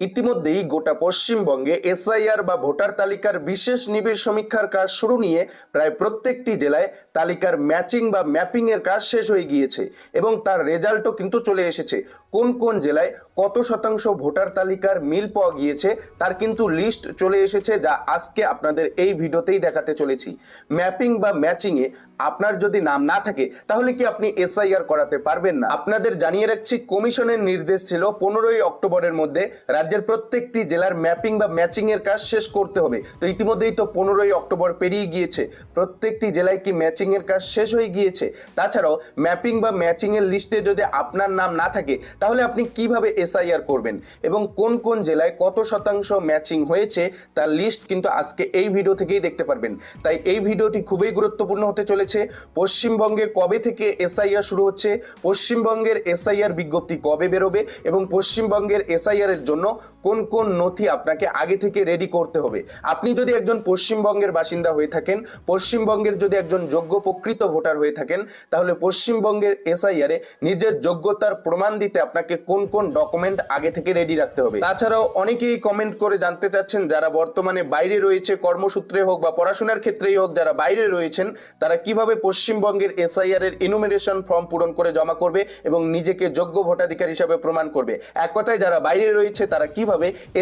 ইতিমধ্যেই গোটা পশ্চিমবঙ্গে এসআইআর বা ভোটার তালিকার বিশেষ নিবিড় সমীক্ষার কাজ শুরু নিয়ে প্রায় প্রত্যেকটি জেলায় তালিকার ম্যাচিং বা ম্যাপিং এর কাজ শেষ হয়ে গিয়েছে এবং তার রেজাল্টও কিন্তু চলে এসেছে। কোন কোন জেলায় কত শতাংশ ভোটার তালিকার মিল পাওয়া গিয়েছে তার কিন্তু লিস্ট চলে এসেছে যা আজকে আপনাদের এই ভিডিওতেই দেখাতে চলেছি। ম্যাপিং বা ম্যাচিং এ আপনার যদি নাম না থাকে, তাহলে কি আপনি এসআইআর করাতে পারবেন না? আপনাদের জানিয়ে রাখছি, কমিশনের নির্দেশ ছিল পনেরোই অক্টোবরের মধ্যে রাজ্যের প্রত্যেকটি জেলার ম্যাপিং বা ম্যাচিং এর কাজ শেষ করতে হবে। তো ইতিমধ্যেই তো পনেরোই অক্টোবর পেরিয়ে গিয়েছে। প্রত্যেকটি জেলায় কি ম্যাচিং এর কাজ শেষ হয়ে গিয়েছে? তাছাড়াও ম্যাপিং বা ম্যাচিং এর লিস্টে যদি আপনার নাম না থাকে তাহলে আপনি কীভাবে এসআইআর করবেন? এবং কোন কোন জেলায় কত শতাংশ ম্যাচিং হয়েছে? তার লিস্ট কিন্তু আজকে এই ভিডিও থেকেই দেখতে পারবেন। তাই এই ভিডিওটি খুবই গুরুত্বপূর্ণ হতে চলেছে। পশ্চিমবঙ্গে কবে থেকে এসআইআর শুরু হচ্ছে? পশ্চিমবঙ্গের এসআইআর বিজ্ঞপ্তি কবে বেরোবে? এবং পশ্চিমবঙ্গের এসআইআর এর জন্য কোন কোন নথি আপনাকে আগে থেকে রেডি করতে হবে? আপনি যদি একজন পশ্চিমবঙ্গের বাসিন্দা হয়ে থাকেন, পশ্চিমবঙ্গের যদি একজন যোগ্য প্রকৃত ভোটার হয়ে থাকেন, তাহলে পশ্চিমবঙ্গের এসআইআর নিজের যোগ্যতার প্রমাণ দিতে আপনাকে কোন কোন ডকুমেন্ট আগে থেকে রেডি রাখতে হবে? তাছাড়াও অনেকেই কমেন্ট করে জানতে চাচ্ছেন, যারা বর্তমানে বাইরে রয়েছে, কর্মসূত্রে হোক বা পড়াশোনার ক্ষেত্রেই হোক, যারা বাইরে রয়েছেন, তারা কীভাবে পশ্চিমবঙ্গের এসআইআর এর ইনুমিনেশন ফর্ম পূরণ করে জমা করবে এবং নিজেকে যোগ্য ভোটাধিকার হিসাবে প্রমাণ করবে? এক কথায় যারা বাইরে রয়েছে, তারা কীভাবে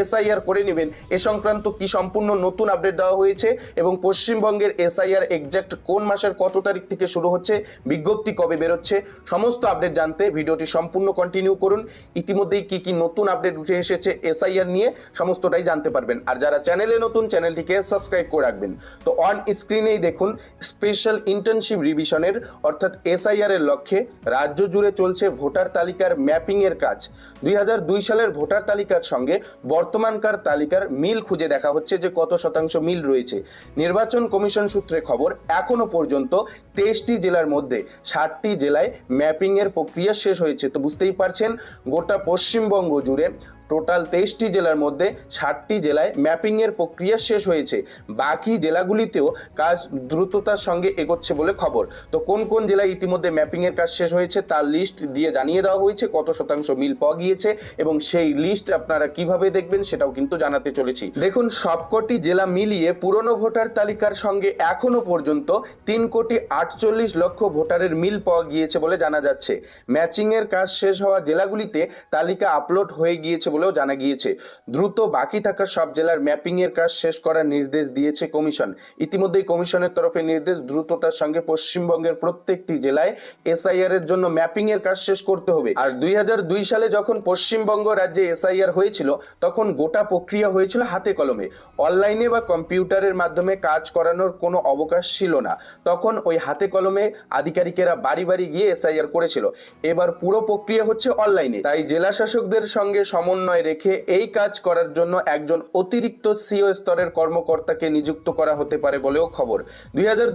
এসআইআর করে নেবেন। এ সংক্রান্ত কি সম্পূর্ণ নতুন আপডেট দেওয়া হয়েছে এবং পশ্চিমবঙ্গের এসআইআর এক্সাক্ট কোন মাসের কত তারিখ থেকে শুরু হচ্ছে, বিজ্ঞপ্তি কবে বেরোচ্ছে, সমস্ত আপডেট জানতে ভিডিওটি সম্পূর্ণ কন্টিনিউ করুন। ইতিমধ্যেই কি কি নতুন আপডেট উঠে এসেছে এসআইআর নিয়ে সমস্তটাই জানতে পারবেন। আর যারা চ্যানেলে নতুন, চ্যানেলটিকে সাবস্ক্রাইব করে রাখবেন। তো অন স্ক্রিনেই দেখুন স্পেশাল ইন্টার্নশিপ রিভিশনের অর্থাৎ এসআইআর এর লক্ষ্যে রাজ্য জুড়ে চলছে ভোটার তালিকার ম্যাপিং এর কাজ। দুই হাজার দুই সালের ভোটার তালিকার সঙ্গে বর্তমানকার তালিকার মিল খুঁজে দেখা হচ্ছে যে কত শতাংশ মিল রয়েছে। নির্বাচন কমিশন সূত্রে খবর, এখনও পর্যন্ত তেইশটি জেলার মধ্যে ষাটটি জেলায় ম্যাপিংয়ের প্রক্রিয়া শেষ হয়েছে। তো বুঝতেই পারছেন, গোটা পশ্চিমবঙ্গ জুড়ে টোটাল তেইশটি জেলার মধ্যে ষাটটি জেলায় ম্যাপিংয়ের প্রক্রিয়া শেষ হয়েছে। বাকি জেলাগুলিতেও কাজ দ্রুততার সঙ্গে এগোচ্ছে বলে খবর। তো কোন কোন জেলায় ইতিমধ্যে ম্যাপিংয়ের কাজ শেষ হয়েছে তার লিস্ট দিয়ে জানিয়ে দেওয়া হয়েছে, কত শতাংশ মিল পাওয়া গিয়েছে এবং সেই লিস্ট আপনারা কীভাবে দেখবেন সেটাও কিন্তু জানাতে চলেছি। দেখুন, সবকটি জেলা মিলিয়ে পুরনো ভোটার তালিকার সঙ্গে এখনও পর্যন্ত তিন কোটি আটচল্লিশ লক্ষ ভোটারের মিল পাওয়া গিয়েছে বলে জানা যাচ্ছে। ম্যাচিংয়ের কাজ শেষ হওয়া জেলাগুলিতে তালিকা আপলোড হয়ে গিয়েছে বলেও জানা গিয়েছে। দ্রুত বাকি থাকা সব জেলার ম্যাপিং এর কাজ শেষ করার নির্দেশ দিয়েছে কমিশন। ইতিমধ্যেই কমিশনের তরফে নির্দেশ দ্রুততার সঙ্গে পশ্চিমবঙ্গের প্রত্যেকটি জেলায় এসআইআর এর জন্য ম্যাপিং এর কাজ শেষ করতে হবে। আর দুই হাজার দুই সালে যখন পশ্চিমবঙ্গ রাজ্যে এসআইআর হয়েছিল, তখন গোটা প্রক্রিয়া হয়েছিল হাতে কলমে। অনলাইনে বা কম্পিউটারের মাধ্যমে কাজ করানোর কোনো অবকাশ ছিল না। তখন ওই হাতে কলমে আধিকারিকেরা বাড়ি বাড়ি গিয়ে এসআইআর করেছিল। এবার পুরো প্রক্রিয়া হচ্ছে অনলাইনে। তাই জেলা শাসকদের সঙ্গে সমন্বয় রেখে এই কাজ করার জন্য একজন অতিরিক্ত সিও স্তরের কর্মকর্তাকে নিযুক্ত করা হতে পারে বলেও খবর।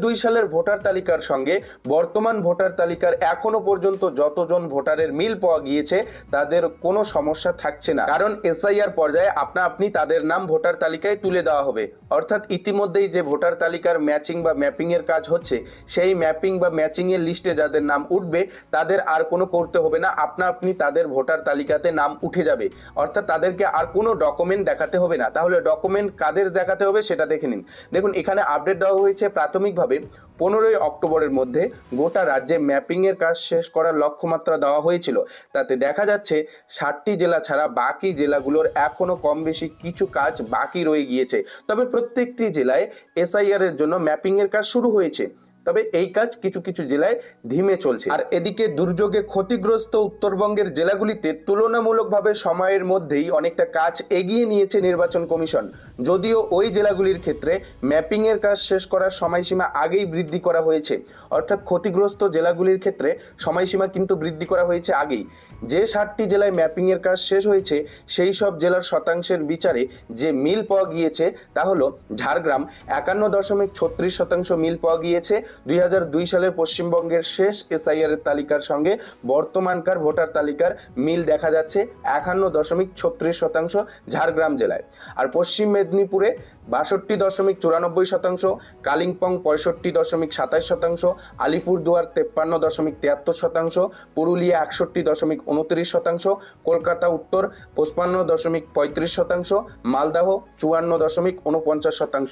দুই সালের ভোটার তালিকার সঙ্গে বর্তমান ভোটার তালিকার এখনও পর্যন্ত যতজন ভোটারের মিল পাওয়া গিয়েছে, তাদের কোনো সমস্যা থাকছে না। কারণ এসআইআর পর্যায়ে আপনা আপনি তাদের নাম ভোটার তালিকায় তুলে দেওয়া হবে। অর্থাৎ ইতিমধ্যেই যে ভোটার তালিকার ম্যাচিং বা ম্যাপিং এর কাজ হচ্ছে, সেই ম্যাপিং বা ম্যাচিং এর লিস্টে যাদের নাম উঠবে, তাদের আর কোনো করতে হবে না। আপনা আপনি তাদের ভোটার তালিকাতে নাম উঠে যাবে। অর্থাৎ তাদেরকে আর কোনো ডকুমেন্ট দেখাতে হবে না। তাহলে ডকুমেন্ট কাদের দেখাতে হবে সেটা দেখে নিন। দেখুন, এখানে আপডেট দেওয়া হয়েছে প্রাথমিকভাবে পনেরোই অক্টোবরের মধ্যে গোটা রাজ্যে ম্যাপিং এর কাজ শেষ করার লক্ষ্যমাত্রা দেওয়া হয়েছিল। তাতে দেখা যাচ্ছে ষাটটি জেলা ছাড়া বাকি জেলাগুলোর এখনও কম বেশি কিছু কাজ বাকি রয়ে গিয়েছে। তবে প্রত্যেকটি জেলায় এসআইআর এর জন্য ম্যাপিং এর কাজ শুরু হয়েছে। তবে এই কাজ কিছু কিছু জেলায় ধীমে চলছে। আর এদিকে দুর্যোগে ক্ষতিগ্রস্ত উত্তরবঙ্গের জেলাগুলিতে তুলনামূলকভাবে সময়ের মধ্যেই অনেকটা কাজ এগিয়ে নিয়েছে নির্বাচন কমিশন। যদিও ওই জেলাগুলির ক্ষেত্রে ম্যাপিং এর কাজ শেষ করার সময়সীমা আগেই বৃদ্ধি করা হয়েছে। অর্থাৎ ক্ষতিগ্রস্ত জেলাগুলির ক্ষেত্রে সময়সীমা কিন্তু বৃদ্ধি করা হয়েছে আগেই। যে ষাটটি জেলায় ম্যাপিং এর কাজ শেষ হয়েছে, সেই সব জেলার শতাংশের বিচারে যে মিল পাওয়া গিয়েছে তা হলো ঝাড়গ্রাম একান্ন দশমিক ছত্রিশ শতাংশ মিল পাওয়া গিয়েছে দুই হাজার দুই সালের পশ্চিমবঙ্গের শেষ এসআইআর তালিকার সঙ্গে বর্তমানকার ভোটার তালিকার মিল দেখা যাচ্ছে একান্ন দশমিক ছত্রিশ শতাংশ ঝাড়গ্রাম জেলায়। আর পশ্চিম মেদিনীপুরে বাষট্টি দশমিক চুরানব্বই শতাংশ, কালিম্পং পঁয়ষট্টি দশমিক সাতাশ শতাংশ, আলিপুরদুয়ার তেপ্পান্ন দশমিক তিয়াত্তর শতাংশ, পুরুলিয়া একষট্টি দশমিক উনত্রিশ শতাংশ, কলকাতা উত্তর পঁচপান্ন দশমিক পঁয়ত্রিশ শতাংশ, মালদাহ চুয়ান্ন দশমিক উনপঞ্চাশ শতাংশ।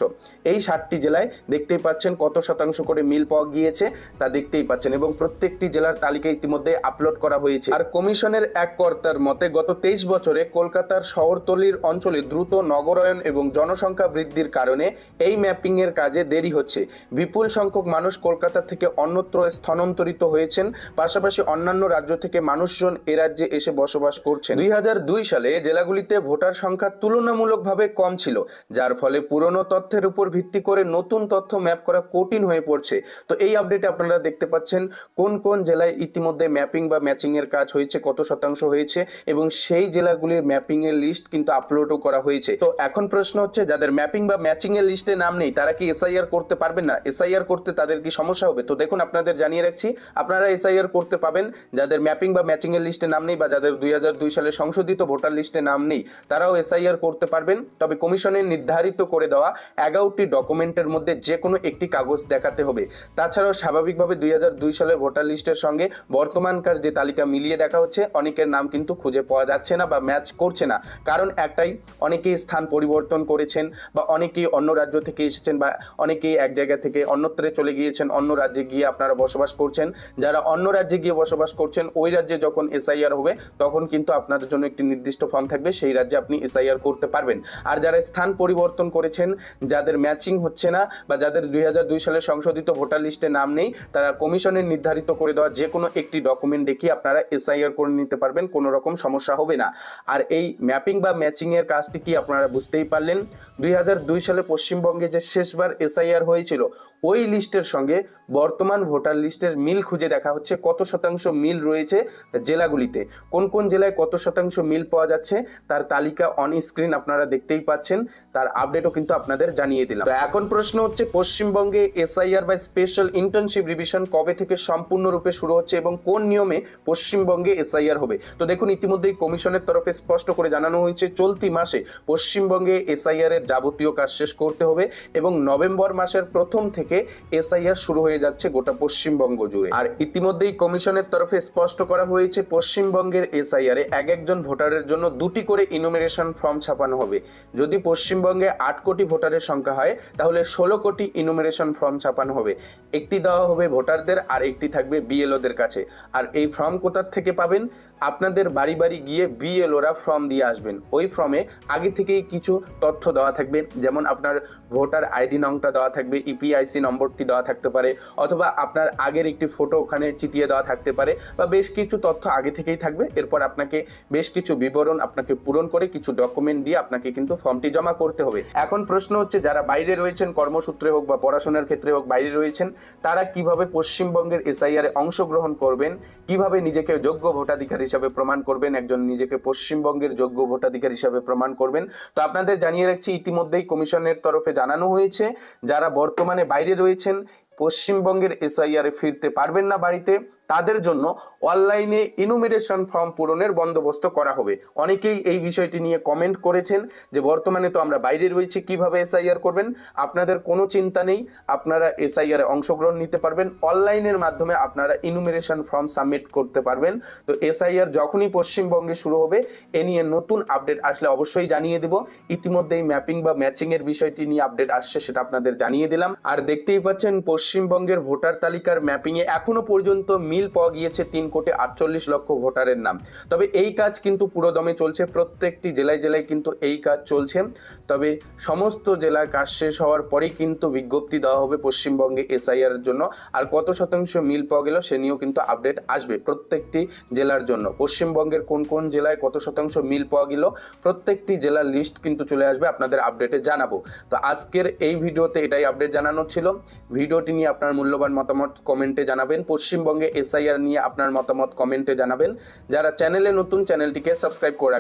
এই ষাটটি জেলায় দেখতেই পাচ্ছেন কত শতাংশ করে মিল পাওয়া গিয়েছে, তা দেখতেই পাচ্ছেন এবং প্রত্যেকটি জেলার তালিকা ইতিমধ্যে আপলোড করা হয়েছে। আর কমিশনের এক কর্তার মতে, গত তেইশ বছরে কলকাতার শহরতলির অঞ্চলে দ্রুত নগরায়ন এবং জনসংখ্যা বৃদ্ধির কারণে এই ম্যাপিং এর কাজে দেরি হচ্ছে। বিপুল সংখ্যক মানুষ কলকাতা থেকে অন্যত্র স্থানান্তরিত হয়েছেন, পাশাপাশি অন্যান্য রাজ্য থেকে মানুষজন এ রাজ্যে এসে বসবাস করছেন। দুই হাজার দুই সালে জেলাগুলিতে ভোটার সংখ্যা তুলনামূলকভাবে কম ছিল, যার ফলে পুরনো তথ্যের উপর ভিত্তি করে নতুন তথ্য ম্যাপ করা কঠিন হয়ে পড়ছে। তো এই আপডেটে আপনারা দেখতে পাচ্ছেন কোন কোন জেলায় ইতিমধ্যে ম্যাপিং বা ম্যাচিং এর কাজ হয়েছে, কত শতাংশ হয়েছে এবং সেই জেলাগুলির ম্যাপিং এর লিস্ট কিন্তু আপলোডও করা হয়েছে। তো এখন প্রশ্ন হচ্ছে, যাদের ম্যাপিং বা ম্যাচিং এর লিস্টে নাম নেই, তারা কি এসআইআর করতে পারবেন না? এসআইআর করতে তাদের কি সমস্যা হবে? তো দেখুন, আপনাদের জানিয়ে রাখছি, আপনারা এসআইআর করতে পাবেন, যাদের ম্যাপিং বা ম্যাচিং এর লিস্টে নাম নেই বা যাদের দুই হাজার দুই সালে সংশোধিত ভোটার লিস্টে নাম নেই, তারাও এসআইআর করতে পারবেন। তবে কমিশনের নির্ধারিত করে দেওয়া এগারোটি ডকুমেন্টের মধ্যে যে কোনো একটি কাগজ দেখাতে হবে। তাছাড়াও স্বাভাবিকভাবে দুই হাজার দুই সালের ভোটার লিস্টের সঙ্গে বর্তমানকার যে তালিকা মিলিয়ে দেখা হচ্ছে, অনেকের নাম কিন্তু খুঁজে পাওয়া যাচ্ছে না বা ম্যাচ করছে না। কারণ একটাই, অনেকেই স্থান পরিবর্তন করেছেন বা অনেকেই অন্য রাজ্য থেকে এসেছেন বা অনেকেই এক জায়গা থেকে অন্যত্রে চলে গিয়েছেন, অন্য রাজ্যে গিয়ে আপনারা বসবাস করছেন। যারা অন্য রাজ্যে গিয়ে বসবাস করছেন, ওই রাজ্যে যখন এসআইআর হবে, তখন কিন্তু আপনাদের জন্য একটি নির্দিষ্ট ফর্ম থাকবে, সেই রাজ্যে আপনি এসআইআর করতে পারবেন। আর যারা স্থান পরিবর্তন করেছেন, যাদের ম্যাচিং হচ্ছে না বা যাদের দুই হাজার দুই সালে সংশোধিত ভোটার লিস্টে নাম নেই, তারা কমিশনের নির্ধারিত করে দেওয়া যে কোনো একটি ডকুমেন্ট দেখিয়ে আপনারা এসআইআর করে নিতে পারবেন, কোনো রকম সমস্যা হবে না। আর এই ম্যাপিং বা ম্যাচিং এর কাজটি কি আপনারা বুঝতেই পারলেন? দুই হাজার দুই সালে পশ্চিমবঙ্গে যে শেষবার এসআইআর হয়েছিল, ওই লিস্টের সঙ্গে বর্তমান ভোটার লিস্টের মিল খুঁজে দেখা হচ্ছে, কত শতাংশ মিল রয়েছে জেলাগুলিতে। কোন কোন জেলায় কত শতাংশ মিল পাওয়া যাচ্ছে, তার তালিকা অন স্ক্রিন আপনারা দেখতেই পাচ্ছেন, তার আপডেটও কিন্তু আপনাদের জানিয়ে দিলাম। এখন প্রশ্ন হচ্ছে, পশ্চিমবঙ্গে এসআইআর বা স্পেশাল ইন্টার্নশিপ রিভিশন কবে থেকে সম্পূর্ণরূপে শুরু হচ্ছে এবং কোন নিয়মে পশ্চিমবঙ্গে এসআইআর হবে? তো দেখুন, ইতিমধ্যেই কমিশনের তরফে স্পষ্ট করে জানানো হয়েছে, চলতি মাসে পশ্চিমবঙ্গে এসআইআর এর যাবতীয় কাজ শেষ করতে হবে এবং নভেম্বর মাসের প্রথম থেকে এসআইআর শুরু হয়ে যাচ্ছে গোটা পশ্চিমবঙ্গ জুড়ে। আর ইতিমধ্যেই কমিশনের তরফে স্পষ্ট করা হয়েছে, পশ্চিমবঙ্গের এসআইআর এ এক একজন ভোটারের জন্য দুটি করে ইনুমিনেশন ফর্ম ছাপানো হবে। যদি পশ্চিমবঙ্গে আট কোটি ভোটারের সংখ্যা হয়, তাহলে ষোলো কোটি ইনুমিনেশন ফর্ম ছাপানো হবে। একটি দেওয়া হবে ভোটারদের আর একটি থাকবে বিএলওদের কাছে। আর এই ফর্ম কোথার থেকে পাবেন? আপনাদের বাড়ি বাড়ি গিয়ে বিএলওরা ফর্ম দিয়ে আসবেন। ওই ফর্মে আগে থেকেই কিছু তথ্য দেওয়া থাকবে, যেমন আপনার ভোটার আইডি নংটা দেওয়া থাকবে ইপিআইসি নম্বরটি দেওয়া থাকতে পারে, অথবা আপনার আগের একটি ফটো ওখানে চিটিয়ে দেওয়া থাকতে পারে, বা বেশ কিছু তথ্য আগে থেকেই থাকবে। এরপর আপনাকে বেশ কিছু বিবরণ আপনাকে পূরণ করে কিছু ডকুমেন্ট দিয়ে আপনাকে কিন্তু ফর্মটি জমা করতে হবে। এখন প্রশ্ন হচ্ছে, যারা বাইরে রয়েছেন, কর্মসূত্রে হোক বা পড়াশোনার ক্ষেত্রে হোক বাইরে রয়েছেন, তারা কীভাবে পশ্চিমবঙ্গের এসআইআর অংশগ্রহণ করবেন? কীভাবে নিজেকে যোগ্য ভোটাধিকার হিসাবে প্রমাণ করবেন, একজন নিজেকে পশ্চিমবঙ্গের যোগ্য ভোটাধিকার হিসাবে প্রমাণ করবেন। তো আপনাদের জানিয়ে রাখছি, ইতিমধ্যেই কমিশনের তরফে জানানো হয়েছে, যারা বর্তমানে বাইরে রয়েছেন, পশ্চিমবঙ্গের এসআইআরে ফিরতে পারবেন না বাড়িতে। তাদের জন্য অনলাইনে ইনুমিরেশন ফর্ম পূরণের বন্দোবস্ত করা হবে। অনেকেই এই বিষয়টি নিয়ে কমেন্ট করেছেন যে, বর্তমানে তো আমরা বাইরে রয়েছি, কীভাবে এসআইআর করবেন? আপনাদের কোনো চিন্তা নেই, আপনারা এসআইআর অংশগ্রহণ নিতে পারবেন। অনলাইনের মাধ্যমে আপনারা ইনুমিরেশন ফর্ম সাবমিট করতে পারবেন। তো এসআইআর যখনই পশ্চিমবঙ্গে শুরু হবে, এ নিয়ে নতুন আপডেট আসলে অবশ্যই জানিয়ে দেব। ইতিমধ্যে এই ম্যাপিং বা ম্যাচিং এর বিষয়টি নিয়ে আপডেট আসছে সেটা আপনাদের জানিয়ে দিলাম। আর দেখতেই পাচ্ছেন, পশ্চিমবঙ্গের ভোটার তালিকার ম্যাপিং এ এখনও পর্যন্ত মিল মিল পাওয়া গিয়েছে তিন কোটি আটচল্লিশ লক্ষ ভোটারের নাম। তবে এই কাজ কিন্তু পুরোদমে চলছে, প্রত্যেকটি জেলায় জেলায় কিন্তু এই কাজ চলছে। তবে সমস্ত জেলার কাজ শেষ হওয়ার পরেই কিন্তু বিজ্ঞপ্তি দেওয়া হবে পশ্চিমবঙ্গে এসআইআর জন্য। আর কত শতাংশ মিল পাওয়া গেল সে নিয়েও কিন্তু আপডেট আসবে প্রত্যেকটি জেলার জন্য। পশ্চিমবঙ্গের কোন কোন জেলায় কত শতাংশ মিল পাওয়া গেল প্রত্যেকটি জেলার লিস্ট কিন্তু চলে আসবে, আপনাদের আপডেটে জানাব। তো আজকের এই ভিডিওতে এটাই আপডেট জানানোর ছিল। ভিডিওটি নিয়ে আপনার মূল্যবান মতামত কমেন্টে জানাবেন। পশ্চিমবঙ্গে এসআইআর নিয়ে আপনার মতামত কমেন্টে জানাবেন। যারা চ্যানেলে নতুন চ্যানেলটিকে সাবস্ক্রাইব করে